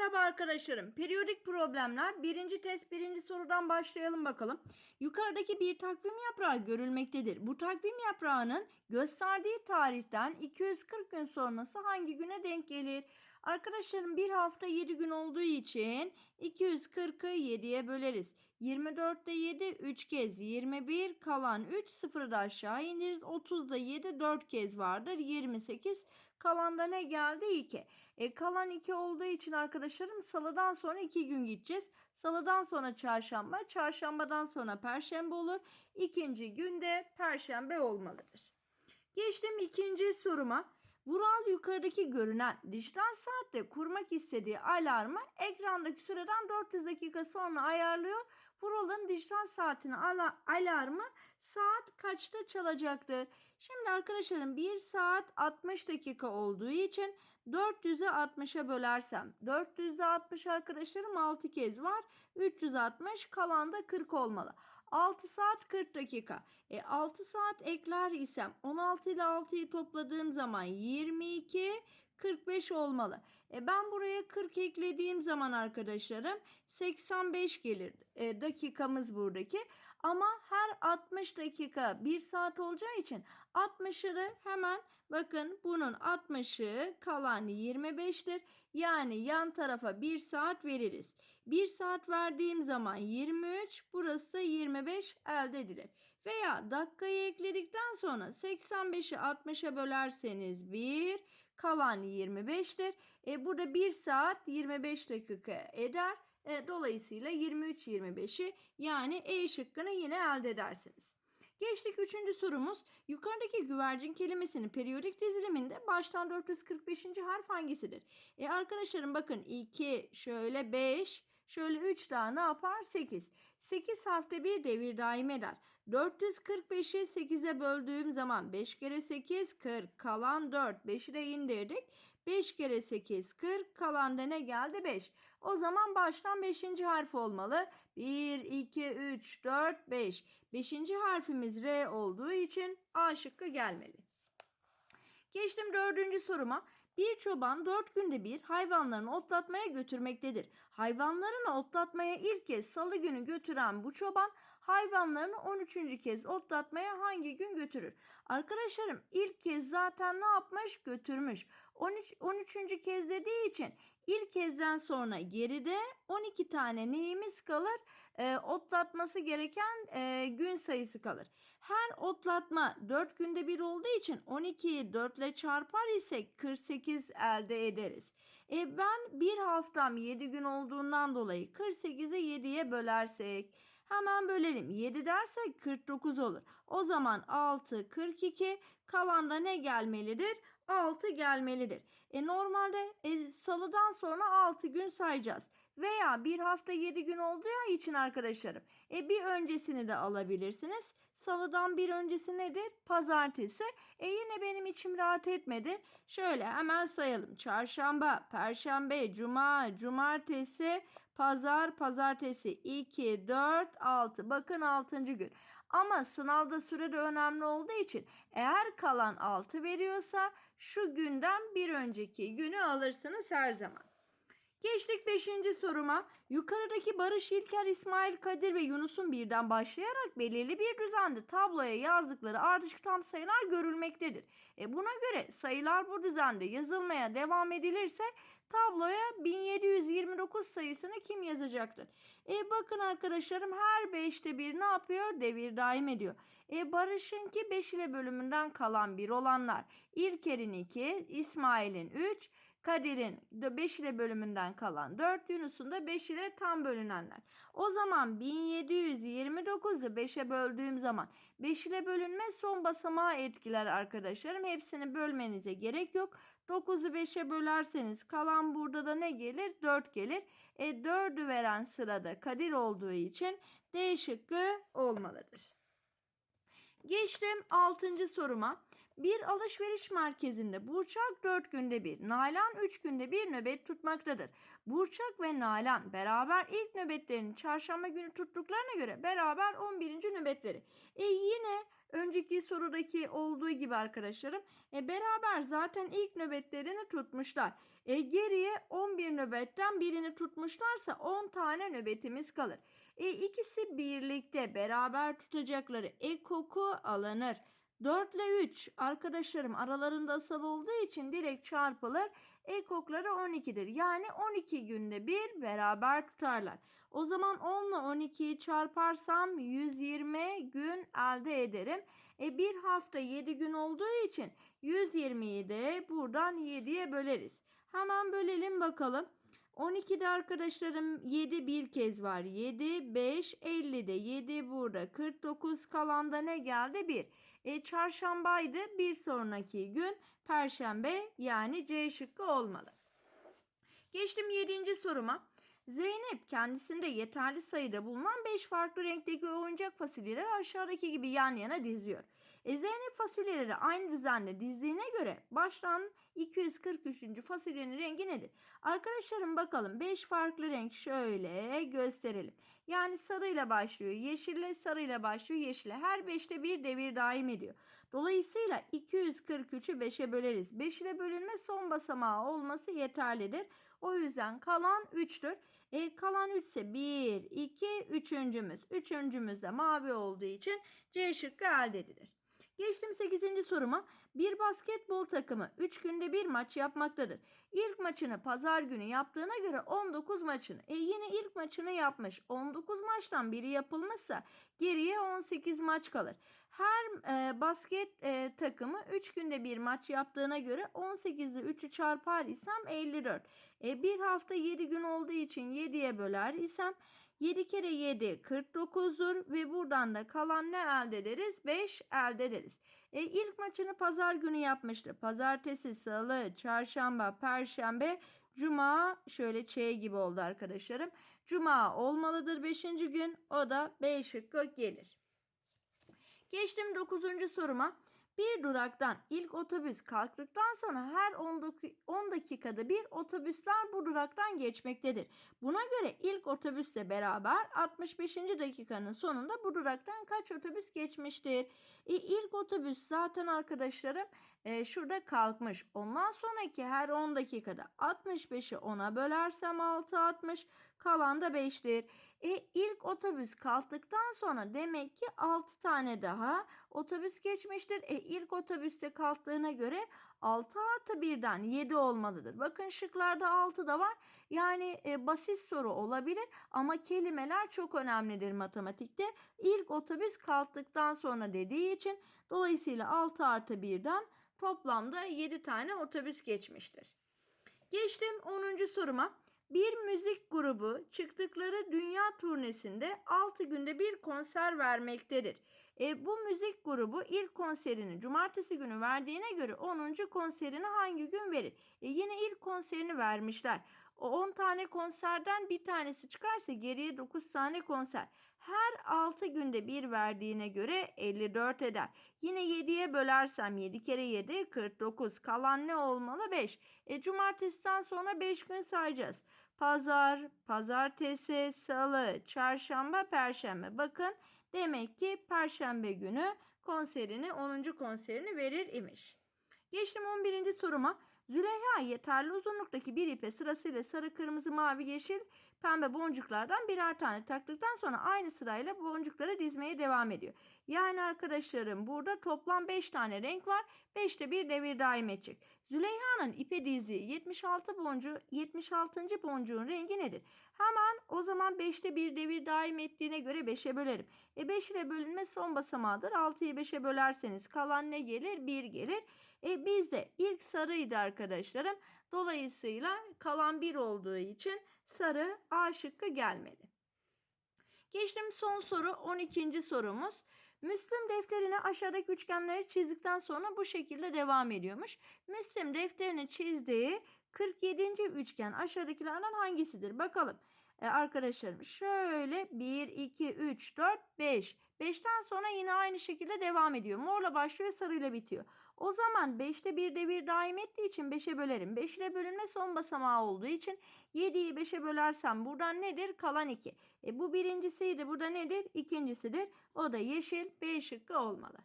Merhaba arkadaşlarım. Periyodik problemler. Birinci test birinci sorudan başlayalım bakalım. Yukarıdaki bir takvim yaprağı görülmektedir. Bu takvim yaprağının gösterdiği tarihten 240 gün sonrası hangi güne denk gelir? Arkadaşlarım bir hafta 7 gün olduğu için 240'ı 7'ye böleriz. 24'te 7 3 kez 21 kalan 3 sıfırı da aşağı indiririz. 30'da 7 4 kez vardır 28 kalanda ne geldi 2. E, kalan 2 olduğu için arkadaşlarım salıdan sonra 2 gün gideceğiz. Salıdan sonra çarşamba, çarşambadan sonra perşembe olur. İkinci günde perşembe olmalıdır. Geçtim ikinci soruma. Vural yukarıdaki görünen dijital saatte kurmak istediği alarmı ekrandaki süreden 400 dakika sonra ayarlıyor. Vural'ın dijital saatini ala, alarmı saat kaçta çalacaktır? Şimdi arkadaşlarım 1 saat 60 dakika olduğu için 400'ü 60'a bölersem 400'ü 60 arkadaşlarım 6 kez var. 360 kalan da 40 olmalı. 6 saat 40 dakika. E 6 saat ekler isem 16 ile 6'yı topladığım zaman 22 45 olmalı. E ben buraya 40 eklediğim zaman arkadaşlarım 85 gelir e, dakikamız buradaki. Ama her 60 dakika 1 saat olacağı için 60'ı hemen bakın bunun 60'ı kalan 25'tir. Yani yan tarafa 1 saat veririz. 1 saat verdiğim zaman 23 burası da 25 elde edilir. Veya dakikayı ekledikten sonra 85'i 60'a bölerseniz 1 kalan 25'tir. E, burada 1 saat 25 dakika eder. E, dolayısıyla 23-25'i yani E şıkkını yine elde edersiniz. Geçtik üçüncü sorumuz. Yukarıdaki güvercin kelimesinin periyodik diziliminde baştan 445. harf hangisidir? E arkadaşlarım bakın 2 şöyle 5 şöyle 3 daha ne yapar? 8. 8 harfte bir devir daim eder. 445'i 8'e böldüğüm zaman 5 kere 8 40 kalan 4 5'i de indirdik. 5 kere 8 40 kalan da ne geldi 5. O zaman baştan 5. harf olmalı. 1 2 3 4 5. 5. harfimiz R olduğu için A şıkkı gelmeli. Geçtim dördüncü soruma. Bir çoban dört günde bir hayvanlarını otlatmaya götürmektedir. Hayvanlarını otlatmaya ilk kez salı günü götüren bu çoban hayvanlarını 13. kez otlatmaya hangi gün götürür? Arkadaşlarım ilk kez zaten ne yapmış? Götürmüş. 13. 13. kez dediği için ilk kezden sonra geride 12 tane neyimiz kalır? E, otlatması gereken e, gün sayısı kalır. Her otlatma 4 günde bir olduğu için 12'yi 4 ile çarpar isek 48 elde ederiz. E, ben bir haftam 7 gün olduğundan dolayı 48'i 7'ye bölersek Hemen bölelim. 7 dersek 49 olur. O zaman 6, 42 kalanda ne gelmelidir? 6 gelmelidir. E normalde e, salıdan sonra 6 gün sayacağız. Veya bir hafta 7 gün olduğu için arkadaşlarım. E bir öncesini de alabilirsiniz. Salıdan bir öncesi nedir? Pazartesi. E yine benim içim rahat etmedi. Şöyle hemen sayalım. Çarşamba, perşembe, cuma, cumartesi, pazar, pazartesi 2, 4, 6. Bakın 6. gün. Ama sınavda süre de önemli olduğu için eğer kalan 6 veriyorsa şu günden bir önceki günü alırsınız her zaman. Geçtik 5. soruma. Yukarıdaki Barış İlker, İsmail Kadir ve Yunus'un birden başlayarak belirli bir düzende tabloya yazdıkları ardışık tam sayılar görülmektedir. E buna göre sayılar bu düzende yazılmaya devam edilirse tabloya 1729 sayısını kim yazacaktır? E bakın arkadaşlarım her 5'te bir ne yapıyor? Devir daim ediyor. E Barış'ınki 5 ile bölümünden kalan bir olanlar. İlker'in 2, İsmail'in 3, Kadir'in 5 ile bölümünden kalan 4, Yunus'un da 5 ile tam bölünenler. O zaman 1729'u 5'e böldüğüm zaman 5 ile bölünme son basamağı etkiler arkadaşlarım. Hepsini bölmenize gerek yok. 9'u 5'e bölerseniz kalan burada da ne gelir? 4 gelir. E 4'ü veren sırada Kadir olduğu için D şıkkı olmalıdır. Geçtim 6. soruma. Bir alışveriş merkezinde Burçak 4 günde bir, Nalan 3 günde bir nöbet tutmaktadır. Burçak ve Nalan beraber ilk nöbetlerini çarşamba günü tuttuklarına göre beraber 11. nöbetleri. E yine önceki sorudaki olduğu gibi arkadaşlarım e, beraber zaten ilk nöbetlerini tutmuşlar. E, geriye 11 nöbetten birini tutmuşlarsa 10 tane nöbetimiz kalır. E, ikisi birlikte beraber tutacakları ek koku alınır. 4 ile 3 arkadaşlarım aralarında asal olduğu için direkt çarpılır. Ek okları 12'dir. Yani 12 günde bir beraber tutarlar. O zaman 10 ile 12'yi çarparsam 120 gün elde ederim. E bir hafta 7 gün olduğu için 120'yi de buradan 7'ye böleriz. Hemen bölelim bakalım. 12'de arkadaşlarım 7 bir kez var. 7, 5, 50'de 7 burada. 49 kalanda ne geldi? 1. E, çarşambaydı. Bir sonraki gün perşembe yani C şıkkı olmalı. Geçtim 7. soruma. Zeynep kendisinde yeterli sayıda bulunan 5 farklı renkteki oyuncak fasulyeleri aşağıdaki gibi yan yana diziyor. E Zeynep fasulyeleri aynı düzenle dizdiğine göre baştan 243. fasulyenin rengi nedir? Arkadaşlarım bakalım 5 farklı renk şöyle gösterelim. Yani sarıyla başlıyor, yeşille sarıyla başlıyor, yeşile. Her 5'te bir devir daim ediyor. Dolayısıyla 243'ü 5'e böleriz. 5 ile bölünme son basamağı olması yeterlidir. O yüzden kalan 3'tür. E, kalan 3 ise 1, 2, 3.'ümüz. 3.'ümüz de mavi olduğu için C şıkkı elde edilir. Geçtim 8. soruma. Bir basketbol takımı 3 günde bir maç yapmaktadır. İlk maçını pazar günü yaptığına göre 19 maçını. E yine ilk maçını yapmış. 19 maçtan biri yapılmışsa geriye 18 maç kalır. Her e, basket e, takımı 3 günde bir maç yaptığına göre 18'i 3'ü çarpar isem 54. E, bir hafta 7 gün olduğu için 7'ye böler isem 7 kere 7 49'dur ve buradan da kalan ne elde ederiz? 5 elde ederiz. E, ilk maçını pazar günü yapmıştı. Pazartesi, salı, çarşamba, perşembe, cuma şöyle Ç gibi oldu arkadaşlarım. Cuma olmalıdır 5. gün. O da B şıkkı gelir. Geçtim 9. soruma. Bir duraktan ilk otobüs kalktıktan sonra her 10 dakikada bir otobüsler bu duraktan geçmektedir. Buna göre ilk otobüsle beraber 65. dakikanın sonunda bu duraktan kaç otobüs geçmiştir? E, ilk otobüs zaten arkadaşlarım e, şurada kalkmış. Ondan sonraki her 10 dakikada 65'i 10'a bölersem 6 60 kalan da 5'tir. E, ilk otobüs kalktıktan sonra demek ki 6 tane daha otobüs geçmiştir. E, ilk otobüste kalktığına göre 6 artı 1'den 7 olmalıdır. Bakın şıklarda 6 da var. Yani e, basit soru olabilir ama kelimeler çok önemlidir matematikte. İlk otobüs kalktıktan sonra dediği için dolayısıyla 6 artı 1'den toplamda 7 tane otobüs geçmiştir. Geçtim 10. soruma. Bir müzik grubu çıktıkları dünya turnesinde 6 günde bir konser vermektedir. E, bu müzik grubu ilk konserini cumartesi günü verdiğine göre 10. konserini hangi gün verir? E, yine ilk konserini vermişler. O 10 tane konserden bir tanesi çıkarsa geriye 9 tane konser. Her 6 günde bir verdiğine göre 54 eder. Yine 7'ye bölersem 7 kere 7 49. Kalan ne olmalı? 5. E, cumartesiden sonra 5 gün sayacağız. Pazar, pazartesi, salı, çarşamba, perşembe. Bakın demek ki perşembe günü konserini 10. konserini verir imiş. Geçtim 11. soruma. Züleyha yeterli uzunluktaki bir ipe sırasıyla sarı, kırmızı, mavi, yeşil, pembe boncuklardan birer tane taktıktan sonra aynı sırayla boncukları dizmeye devam ediyor. Yani arkadaşlarım burada toplam 5 tane renk var. 5'te bir devir daim edecek. Züleyha'nın ipe dizdiği 76 boncuğu 76. boncuğun rengi nedir? Hemen o zaman 5'te bir devir daim ettiğine göre 5'e bölerim. E 5 ile bölünme son basamağıdır. 6'yı 5'e bölerseniz kalan ne gelir? 1 gelir. E bizde ilk sarıydı arkadaşlarım. Dolayısıyla kalan 1 olduğu için sarı A şıkkı gelmeli. Geçtim son soru 12. sorumuz. Müslüm defterine aşağıdaki üçgenleri çizdikten sonra bu şekilde devam ediyormuş. Müslüm defterini çizdiği 47. üçgen aşağıdakilerden hangisidir? Bakalım. Ee, arkadaşlarım şöyle 1, 2, 3, 4, 5. 5'ten sonra yine aynı şekilde devam ediyor. Morla başlıyor sarıyla bitiyor. O zaman 5'te bir devir daim ettiği için 5'e bölerim. 5 ile bölünme son basamağı olduğu için 7'yi 5'e bölersem buradan nedir? Kalan 2. E bu birincisiydi. Burada nedir? İkincisidir. O da yeşil B şıkkı olmalı.